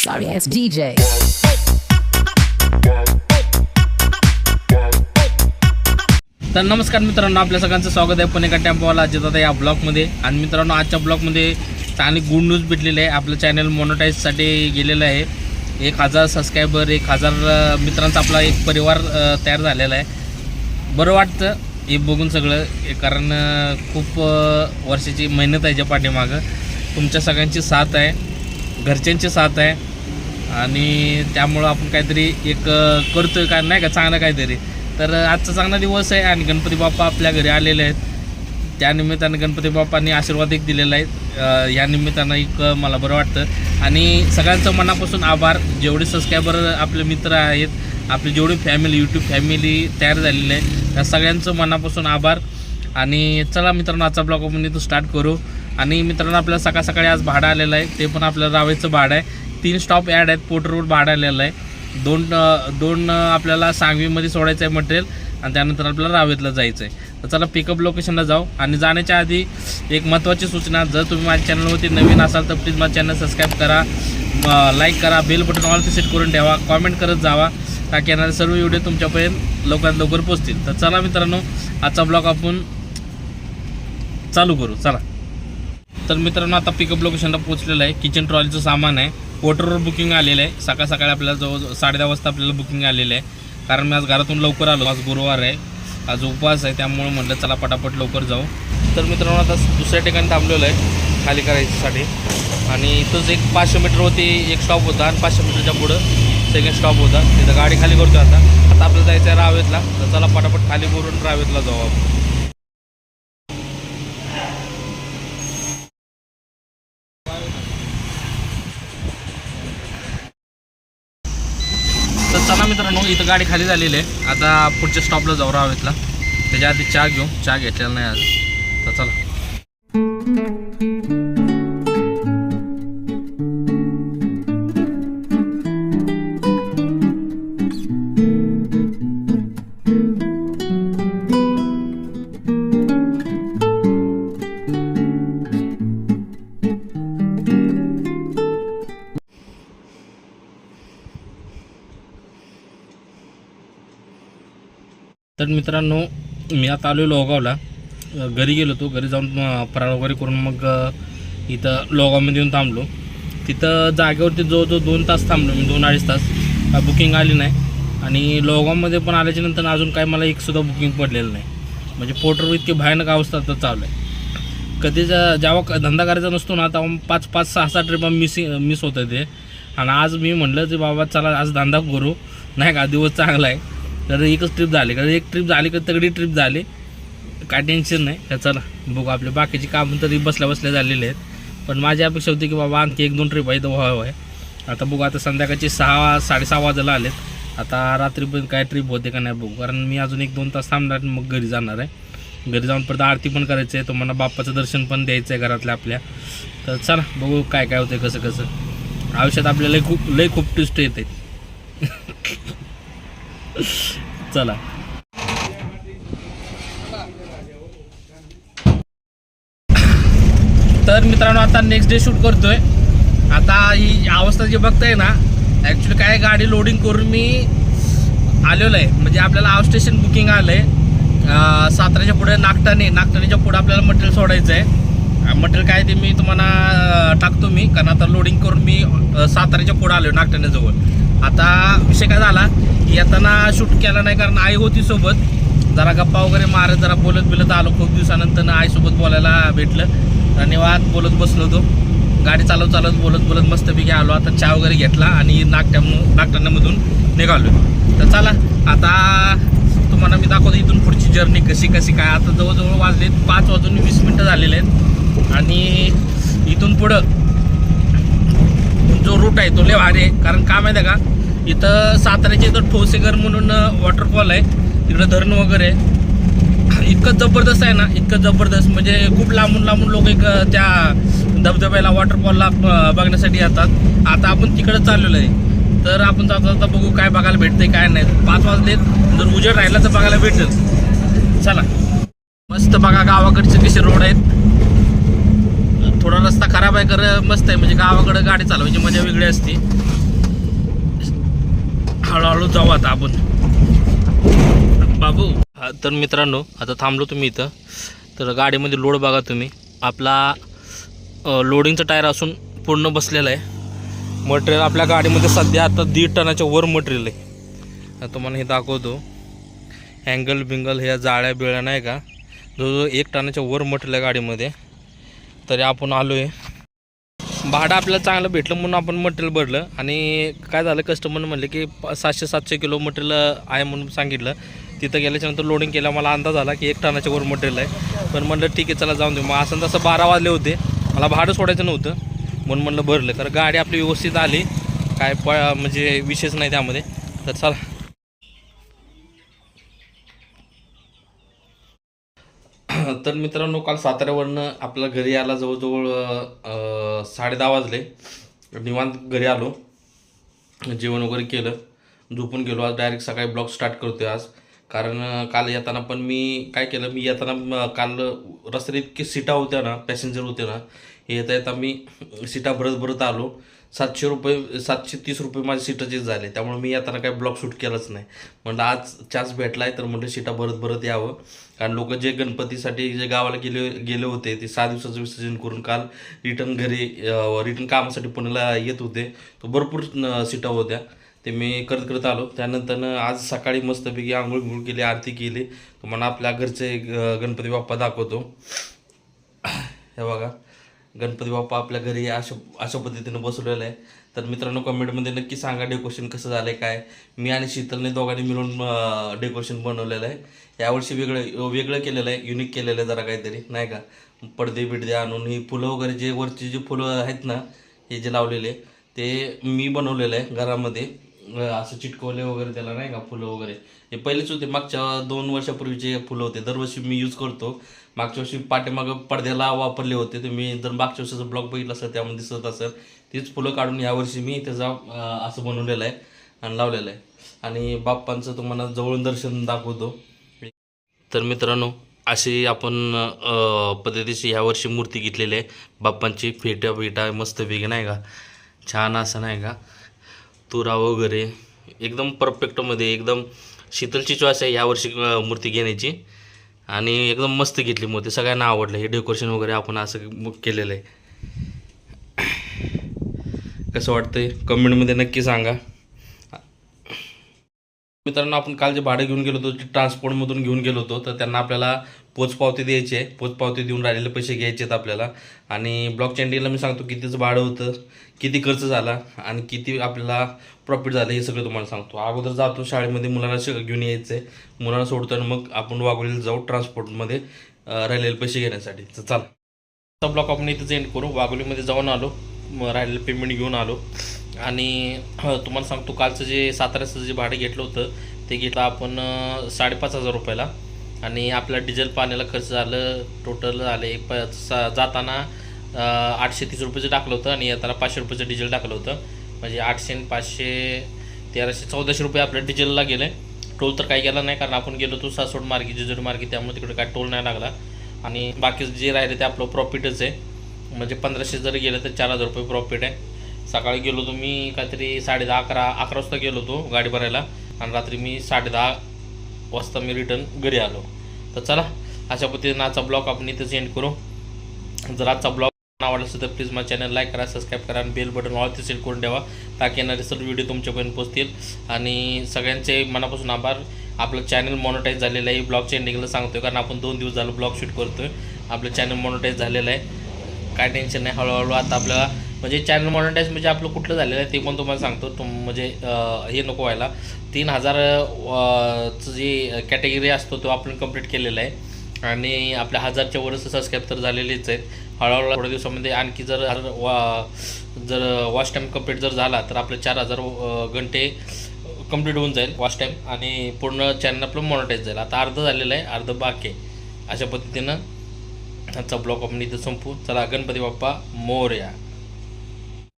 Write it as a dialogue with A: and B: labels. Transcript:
A: Sorry ass DJ.
B: तर नमस्कार मित्रांनो आपल्या सगळ्यांचं स्वागत आहे पुणे एका टेम्पोवाला अजित या ब्लॉगमध्ये. आणि मित्रांनो आजच्या ब्लॉगमध्ये चांगली गुड न्यूज भेटलेली आहे. आपलं चॅनल मोनोटाईजसाठी गेलेलं आहे. एक हजार सबस्क्रायबर एक हजार मित्रांचा आपला एक परिवार तयार झालेला आहे. बरं वाटतं हे बघून सगळं हे कारण खूप वर्षाची मेहनत आहे ज्या पाठीमागं. तुमच्या सगळ्यांची साथ आहे. घरच्यांची साथ आहे. आणि त्यामुळं आपण काहीतरी एक करतोय का नाही का चांगलं काहीतरी. तर आजचा चांगला दिवस आहे आणि गणपती बाप्पा आपल्या घरी आलेले आहेत. त्या निमित्तानं गणपती बाप्पांनी आशीर्वाद एक दिलेला आहे. अ, या निमित्तानं एक मला बरं वाटतं. आणि सगळ्यांचं मनापासून आभार. जेवढे सबस्क्रायबर आपले मित्र आहेत आपली जेवढी फॅमिली यूट्यूब फॅमिली तयार झालेली आहे त्या सगळ्यांचं मनापासून आभार. आणि चला मित्रांनो आजचा ब्लॉग आपण इथं स्टार्ट करू. आणि मित्रांनो आपल्याला सकाळ सकाळी आज भाडं आलेलं आहे. ते पण आपल्याला रावेचं भाडं आहे. तीन स्टॉप ॲड आहेत पोर्ट रोड भाडं आलेलं आहे दोन दोन आपल्याला सांगवीमध्ये सोडायचं आहे मटेरियल आणि त्यानंतर आपल्याला रावेतला जायचं आहे. तर चला पिकअप लोकेशनला जाऊ आणि जाण्याच्या आधी एक महत्त्वाची सूचना जर तुम्ही माझ्या चॅनलवरती नवीन असाल तर प्लीज माझ्या चॅनल सबस्क्राईब करा लाईक करा बेल बटन ऑलती सेट करून ठेवा कॉमेंट करत जावा ताकी येणारे सर्व व्हिडिओ तुमच्यापर्यंत लवकरात लवकर पोचतील तर चला मित्रांनो आजचा ब्लॉग आपण चालू करू. चला. तर मित्रांनो आता पिकअप लोकेशनला पोहोचलेलं आहे. किचन ट्रॉलीचं सामान आहे. वॉटरवर बुकिंग आलेलं आहे. सकाळ सकाळी आपल्याला जवळ साडे दहा वाजता आपल्याला बुकिंग आलेलं आहे. कारण मी आज घरातून लवकर आलो. आज गुरुवार आहे. आज उपवास आहे. त्यामुळे म्हटलं चला पटापट लवकर जाऊ. तर मित्रांनो आता दुसऱ्या ठिकाणी थांबलेलं आहे. खाली करायच्यासाठी. आणि इथंच एक पाचशे मीटरवरती एक स्टॉप होता आणि पाचशे मीटरच्या पुढं सेकंड स्टॉप होता. तिथं गाडी खाली करतो आता. आता आपल्याला जायचं आहे रावेतला. तर चला पटापट खाली करून रावेतला जाऊ आपण तर चला इथं गाडी खाली झालेली आहे. आता पुढच्या स्टॉपला जाऊ रावेतला त्याच्या आधी चहा घेऊ. चहा घेतलेला नाही आज. तर चला. तर मित्रांनो मी आता आलो लोगावला घरी गेलो होतो. घरी जाऊन फराळ वगैरे करून मग इथं लोगावमध्ये येऊन थांबलो. तिथं जागेवरती जवळजवळ दोन तास थांबलो मी दोन अडीच तास. बुकिंग आली नाही. आणि लोगावमध्ये पण आल्याच्यानंतर अजून काय मला एकसुद्धा बुकिंग पडलेलं नाही. म्हणजे पोर्टरवर इतकी भयानक अवस्था तर चालू आहे. कधी ज- जेव्हा धंदा करायचा नसतो ना तेव्हा पाच पाच सहा सहा ट्रिपा मिसिंग मिस होतं ते आणि आज मी म्हटलं की बाबा चला आज धंदा करू. नाही का दिवस चांगला आहे. कारण एकच ट्रिप झाली. कारण एक ट्रिप झाली का तगडी ट्रिप झाली. काय टेन्शन नाही. का चला बघू आपले बाकीचे कामं तरी बसल्या बसल्या झालेले आहेत. पण माझी अपेक्षा होती की बाबा आणखी एक दोन ट्रिप आहे तर व्हावं आहे आता बघू आता संध्याकाळचे सहा साडेसहा वाजायला आलेत. आता रात्री पण काय ट्रिप होते का नाही बघू. कारण मी अजून एक दोन तास थांबणार मग घरी जाणार आहे. घरी जाऊन परत आरती पण करायची आहे. तुम्हाला बाप्पाचं दर्शन पण द्यायचं आहे घरातल्या आपल्या. तर चला बघू काय काय होतं कसं कसं. आयुष्यात आपल्याला खूप लय खूप ट्विस्ट येते. चला. तर मित्रांनो आता नेक्स्ट डे शूट करतोय. आता ही अवस्था जी बघताय ना ॲक्च्युली काय गाडी लोडिंग करून मी आलेलो आहे. म्हणजे आपल्याला आउट स्टेशन बुकिंग आलं आहे साताऱ्याच्या पुढे नागटाने नागटाणेच्या पुढे आपल्याला मटेरियल सोडायचं आहे मटेरियल काय ते मी तुम्हाला टाकतो मी कारण आता लोडिंग मी साताऱ्याच्या पुढं आलो नागटण्याजवळ आता विषय काय झाला की येताना शूट केला नाही कारण आई होती सोबत. जरा गप्पा वगैरे मारत जरा बोलत बिलत आलो खूप दिवसानंतर आईसोबत बोलायला भेटलं. धन्यवाद बोलत बसलो होतो. गाडी चालवत चालवत बोलत बोलत मस्तपैकी आलो. आता चहा वगैरे घेतला आणि नागट्या नागटाण्यामधून निघालो तर चला आता तुम्हाला मी दाखवतो इथून पुढची जर्नी कशी कशी काय. आता जवळजवळ वाजलेत पाच वाजून वीस मिनटं झालेले आहेत. आणि इथून पुढं जो रूट आहे तो लय भारी आहे. कारण का माहिती आहे का? इथं साताऱ्याच्या इथं ठोसेघर म्हणून वॉटरफॉल आहे. तिकडं धरण वगैरे आहे. इतकं जबरदस्त आहे ना इतकं जबरदस्त. म्हणजे खूप लांबून लांबून लोक एक त्या धबधब्याला वॉटरफॉलला बघण्यासाठी येतात. आता आपण तिकडं चाललेलो आहे. तर आपण जाता जाता बघू काय बघायला भेटतंय काय नाही. पाच वाजलेत. जर उजेड राहिला तर बघायला भेटेल. चला. मस्त बघा गावाकडचे कसे रोड आहेत. थोडा रस्ता खराब आहे कर मस्त आहे. म्हणजे गावाकडं गाडी चालवायची मजा वेगळी असते. हळूहळू जाऊ आता आपण. बाबू. तर मित्रांनो आता थांबलो तुम्ही इथं. तर गाडीमध्ये लोड बघा तुम्ही. आपला लोडिंगचा टायर असून पूर्ण बसलेला आहे. मटेरियल आपल्या गाडीमध्ये सध्या आता दीड टनाच्या वर मटेरियल आहे. तुम्हाला हे दाखवतो. अँगल बिंगल ह्या जाळ्या बिळ्या नाही का? जवळजवळ एक टनाच्या वर मटेरियल आहे गाडीमध्ये. तरी आपण आलो आहे भाडं आपल्याला चांगलं भेटलं म्हणून आपण मटेरियल भरलं. आणि काय झालं कस्टमर म्हणले की सातशे सातशे किलो मटेरियल आहे म्हणून सांगितलं. तिथं गेल्याच्यानंतर लोडिंग केलं मला अंदाज आला की एक टनाच्या वर मटेरियल आहे. पण म्हणलं ठीक आहे चला जाऊन देऊ. मग असं तसं बारा वाजले होते. मला भाडं सोडायचं नव्हतं. म्हणून म्हणलं भरलं. कारण गाडी आपली व्यवस्थित आली. काय प म्हणजे विशेष नाही त्यामध्ये. तर चला. तर मित्रांनो काल साताऱ्यावरनं आपल्या घरी आला जवळजवळ साडे दहा वाजले. निवांत घरी आलो. जेवण वगैरे केलं. झोपून गेलो. आज डायरेक्ट सकाळी ब्लॉग स्टार्ट करतोय आज. कारण काल येताना पण मी काय केलं मी येताना काल रस्त्यात इतके सीटा होत्या ना पॅसेंजर होते ना येता येता मी सीटा भरत भरत आलो. सातशे रुपये सातशे तीस रुपये माझे सीटाचेच झाले. त्यामुळे मी येताना काही ब्लॉक शूट केलंच नाही. म्हटलं आज चान्स भेटला आहे तर म्हटलं सीटा भरत भरत यावं. कारण लोक जे गणपतीसाठी जे गावाला गेले गेले होते ते सहा दिवसाचं विसर्जन करून काल रिटर्न घरी रिटर्न कामासाठी पुण्याला येत होते. तो भरपूर सीटा होत्या. ते मी करत करत आलो. त्यानंतरनं आज सकाळी मस्तपैकी आंघोळ बिंघोळ केली आरती केली. तुम्हाला आपल्या घरचे ग- गणपती बाप्पा दाखवतो. हे बघा. गणपती बाप्पा आपल्या घरी अशा अशा पद्धतीनं बसवलेलं आहे. तर मित्रांनो कमेंटमध्ये नक्की सांगा डेकोरेशन कसं झालं आहे काय? मी आणि शीतलने दोघांनी मिळून डेकोरेशन बनवलेलं आहे. यावर्षी वेगळं वेगळं केलेलं आहे युनिक केलेलं आहे जरा काहीतरी नाही का? पडदे बिडदे आणून ही फुलं वगैरे जे वरची जी फुलं आहेत ना हे जे लावलेले ते मी बनवलेलं आहे घरामध्ये. असं चिटकवले वगैरे त्याला नाही का फुलं वगैरे. हे पहिलेच होते मागच्या दोन वर्षापूर्वीचे फुलं होते. दरवर्षी मी यूज करतो. मागच्या वर्षी पाठीमागं पडद्याला वापरले होते. तुम्ही जर मागच्या वर्षीचा ब्लॉग बघितला असेल त्यामध्ये दिसत असेल तीच फुलं काढून यावर्षी मी त्याचा असं बनवलेलं आहे आणि लावलेलं आहे. आणि बाप्पांचं तुम्हाला जवळून दर्शन दाखवतो. तर मित्रांनो अशी आपण पद्धतीची यावर्षी मूर्ती घेतलेली आहे. बाप्पांची फेट्या फेटा मस्त वेग नाही का? छान असं नाही का? तुरा वगैरे. एकदम परफेक्टमध्ये एकदम शीतलची चॉईस आहे यावर्षी मूर्ती घेण्याची. आणि एकदम मस्त घेतली मूर्ती. सगळ्यांना आवडलं. हे डेकोरेशन वगैरे आपण असं मग केलेलं आहे. कसं वाटतंय? कमेंटमध्ये नक्की सांगा. मित्रांनो आपण काल जे भाडं घेऊन गेलो होतो ते ट्रान्सपोर्टमधून घेऊन गेलो होतो तर त्यांना आपल्याला पोचपावती द्यायची आहे. पोचपावती देऊन राहिलेले पैसे घ्यायचे आहेत आपल्याला. आणि ब्लॉक चेंडिंगला मी सांगतो कितीचं भाडं होतं किती खर्च झाला आणि किती आपल्याला प्रॉफिट झालं हे सगळं तुम्हाला सांगतो. अगोदर जातो शाळेमध्ये मुलांना श घेऊन यायचं. आहे मुलांना सोडतो आणि मग आपण वाघोलीला जाऊ ट्रान्सपोर्टमध्ये राहिलेले पैसे घेण्यासाठी. तर चाल. आता ब्लॉक आपण इथंच एंड करू. वाघोलीमध्ये जाऊन आलो. राहिलेलं पेमेंट घेऊन आलो. आणि तुम्हाला सांगतो कालचं जे साताऱ्याचं जे भाडं घेतलं होतं ते घेतलं आपण साडेपाच हजार रुपयाला. आणि आपल्या डिझेल पाण्याला खर्च झालं टोटल आले प सा जाताना आठशे तीस रुपयाचं टाकलं होतं आणि येताना पाचशे रुपयाचं डिझेल टाकलं होतं. म्हणजे आठशे आणि पाचशे तेराशे चौदाशे रुपये आपल्या डिझेलला गेले. टोल तर काही गेला नाही कारण आपण गेलो होतो सासवड मार्गी जेजुरी मार्गी त्यामुळे तिकडे काय टोल नाही लागला. आणि बाकी जे राहिले ते आपलं प्रॉफिटच आहे. म्हणजे पंधराशे जर गेलं तर चार हजार रुपये प्रॉफिट आहे. सकाळी गेलो होतो मी काहीतरी साडे दहा अकरा अकरा वाजता गेलो होतो गाडी भरायला. आणि रात्री मी साडे दहा वाजता मी रिटर्न घरी आलो. तर चला अशा पद्धतीने आजचा ब्लॉग आपण इथेच एंड करू. जर आजचा ब्लॉग आवडला असेल तर प्लीज माझ्या चॅनल लाईक करा सबस्क्राईब करा आणि बेल बटन ऑल सेट करून ठेवा. ताकी येणारे सर्व व्हिडिओ तुमच्यापर्यंत पोहोचतील. आणि सगळ्यांचे मनापासून आभार. आपलं चॅनल मॉनिटाईज झालेलं आहे. ब्लॉगच्या एंडिंगला सांगतोय कारण आपण दोन दिवस झालं ब्लॉग शूट करतोय. आपलं चॅनल मॉनिटाईज झालेलं आहे. काय टेन्शन नाही. हळूहळू आता आपल्याला म्हणजे चॅनल मॉनिटाईज म्हणजे आपलं कुठलं झालेलं आहे ते पण तुम्हाला सांगतो. तुम म्हणजे हे नको व्हायला. तीन हजार जी चं कॅटेगरी असतो तो आपण कंप्लीट केलेला आहे. आणि आपल्या हजारच्या वरच सबस्क्राईब तर झालेलेच आहेत. हळूहळू थोड्या दिवसामध्ये आणखी जर वा जर वॉच टाईम कंप्लीट जर झाला तर आपले चार हजार घंटे कंप्लीट होऊन जाईल वॉच टाईम आणि पूर्ण चॅनल आपलं मॉनिटाईज जाईल आता अर्धं झालेलं आहे अर्धं बाकी आहे. अशा पद्धतीनं आजचा ब्लॉग आपण इथं संपू चला गणपती बाप्पा मोर्या.